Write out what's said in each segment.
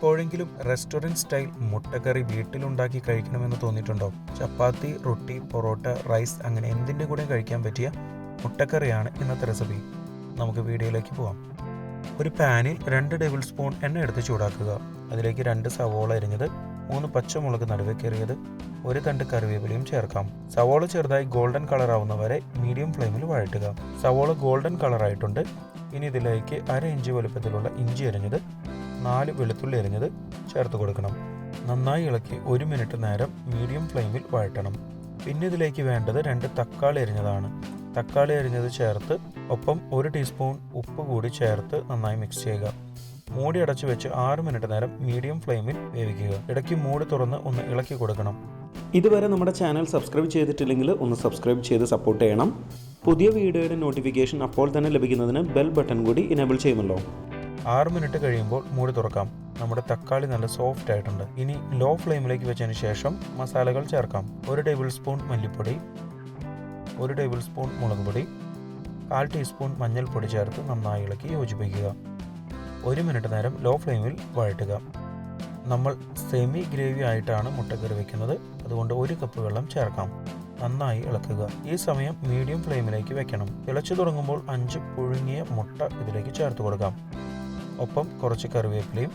എപ്പോഴെങ്കിലും restaurant style മുട്ടക്കറി വീട്ടിലുണ്ടാക്കി കഴിക്കണമെന്ന് തോന്നിയിട്ടുണ്ടോ? ചപ്പാത്തി റൊട്ടി പൊറോട്ട റൈസ് അങ്ങനെ എന്തിന്റെ കൂടെ കഴിക്കാൻ പറ്റിയ മുട്ടക്കറിയാണ് ഇന്നത്തെ റെസിപ്പി. നമുക്ക് വീഡിയോയിലേക്ക് പോകാം ഒരു പാനിൽ രണ്ട് ടേബിൾ സ്പൂൺ എണ്ണ എടുത്ത് ചൂടാക്കുക. അതിലേക്ക് രണ്ട് സവോള അരിഞ്ഞത് മൂന്ന് പച്ചമുളക് നടുവേ കയറിയത് ഒരു തണ്ട് കറിവേപ്പിലയും ചേർക്കാം. സവോള ചെറുതായി ഗോൾഡൻ കളർ ആവുന്ന വരെ മീഡിയം ഫ്ലെയിമിൽ വഴറ്റുക. സവോള ഗോൾഡൻ കളർ ആയിട്ടുണ്ട്. ഇനി ഇതിലേക്ക് അര ഇഞ്ച് വലുപ്പത്തിലുള്ള ഇഞ്ചി അരിഞ്ഞത് നാല് വെളുത്തുള്ളി അരിഞ്ഞത് ചേർത്ത് കൊടുക്കണം. നന്നായി ഇളക്കി ഒരു മിനിറ്റ് നേരം മീഡിയം ഫ്ലെയിമിൽ വഴറ്റണം. പിന്നെ ഇതിലേക്ക് വേണ്ടത് രണ്ട് തക്കാളി അരിഞ്ഞതാണ്. തക്കാളി അരിഞ്ഞത് ചേർത്ത് ഒപ്പം ഒരു ടീസ്പൂൺ ഉപ്പ് കൂടി ചേർത്ത് നന്നായി മിക്സ് ചെയ്യുക. മൂടി അടച്ചു വെച്ച് ആറ് മിനിറ്റ് നേരം മീഡിയം ഫ്ലെയിമിൽ വേവിക്കുക. ഇടയ്ക്ക് മൂടി തുറന്ന് ഒന്ന് ഇളക്കി കൊടുക്കണം. ഇതുവരെ നമ്മുടെ ചാനൽ സബ്സ്ക്രൈബ് ചെയ്തിട്ടില്ലെങ്കിൽ ഒന്ന് സബ്സ്ക്രൈബ് ചെയ്ത് സപ്പോർട്ട് ചെയ്യണം. പുതിയ വീഡിയോയുടെ നോട്ടിഫിക്കേഷൻ അപ്പോൾ തന്നെ ലഭിക്കുന്നതിന് ബെൽ ബട്ടൺ കൂടി ഇനേബിൾ ചെയ്യുമല്ലോ. ആറ് മിനിറ്റ് കഴിയുമ്പോൾ മൂടി തുറക്കാം. നമ്മുടെ തക്കാളി നല്ല സോഫ്റ്റ് ആയിട്ടുണ്ട്. ഇനി ലോ ഫ്ലെയിമിലേക്ക് വെച്ചതിന് ശേഷം മസാലകൾ ചേർക്കാം. ഒരു ടേബിൾ സ്പൂൺ മല്ലിപ്പൊടി ഒരു ടേബിൾ സ്പൂൺ മുളക് പൊടി കാൽ ടീസ്പൂൺ മഞ്ഞൾപ്പൊടി ചേർത്ത് നന്നായി ഇളക്കി യോജിപ്പിക്കുക. ഒരു മിനിറ്റ് നേരം ലോ ഫ്ലെയിമിൽ വഴറ്റുക. നമ്മൾ സെമി ഗ്രേവി ആയിട്ടാണ് മുട്ടക്കറി വെക്കുന്നത്. അതുകൊണ്ട് ഒരു കപ്പ് വെള്ളം ചേർക്കാം. നന്നായി ഇളക്കുക. ഈ സമയം മീഡിയം ഫ്ലെയിമിലേക്ക് വെക്കണം. തിളച്ചു തുടങ്ങുമ്പോൾ അഞ്ച് പുഴുങ്ങിയ മുട്ട ഇതിലേക്ക് ചേർത്ത് കൊടുക്കാം. ഒപ്പം കുറച്ച് കറിവേപ്പിലയും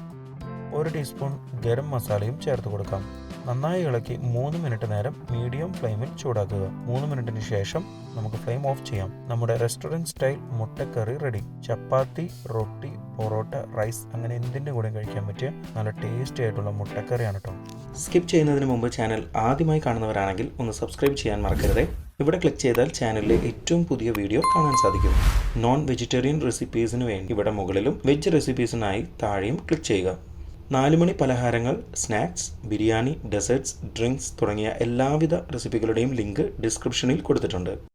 ഒരു ടീസ്പൂൺ ഗരം മസാലയും ചേർത്ത് കൊടുക്കാം. നന്നായി ഇളക്കി മൂന്ന് മിനിറ്റ് നേരം മീഡിയം ഫ്ലെയിമിൽ ചൂടാക്കുക. മൂന്ന് മിനിറ്റിന് ശേഷം നമുക്ക് ഫ്ലെയിം ഓഫ് ചെയ്യാം. നമ്മുടെ റെസ്റ്റോറന്റ് സ്റ്റൈൽ മുട്ടക്കറി റെഡി. ചപ്പാത്തി റൊട്ടി പൊറോട്ട റൈസ് അങ്ങനെ എന്തിന്റെ കൂടെ കഴിക്കാൻ പറ്റിയ നല്ല ടേസ്റ്റി ആയിട്ടുള്ള മുട്ടക്കറിയാണ് കേട്ടോ സ്കിപ്പ് ചെയ്യുന്നതിന് മുമ്പ് ചാനൽ ആദ്യമായി കാണുന്നവരാണെങ്കിൽ ഒന്ന് സബ്സ്ക്രൈബ് ചെയ്യാൻ മറക്കരുതേ. ഇവിടെ ക്ലിക്ക് ചെയ്താൽ ചാനലിലെ ഏറ്റവും പുതിയ വീഡിയോ കാണാൻ സാധിക്കും. നോൺ വെജിറ്റേറിയൻ റെസിപ്പീസിന് വേണ്ടി ഇവിടെ മുകളിലും വെജ് റെസിപ്പീസിനായി താഴെയും ക്ലിക്ക് ചെയ്യുക. നാലുമണി പലഹാരങ്ങൾ സ്നാക്സ് ബിരിയാണി ഡെസേർട്സ് ഡ്രിങ്ക്സ് തുടങ്ങിയ എല്ലാവിധ റെസിപ്പികളുടെയും ലിങ്ക് ഡിസ്ക്രിപ്ഷനിൽ കൊടുത്തിട്ടുണ്ട്.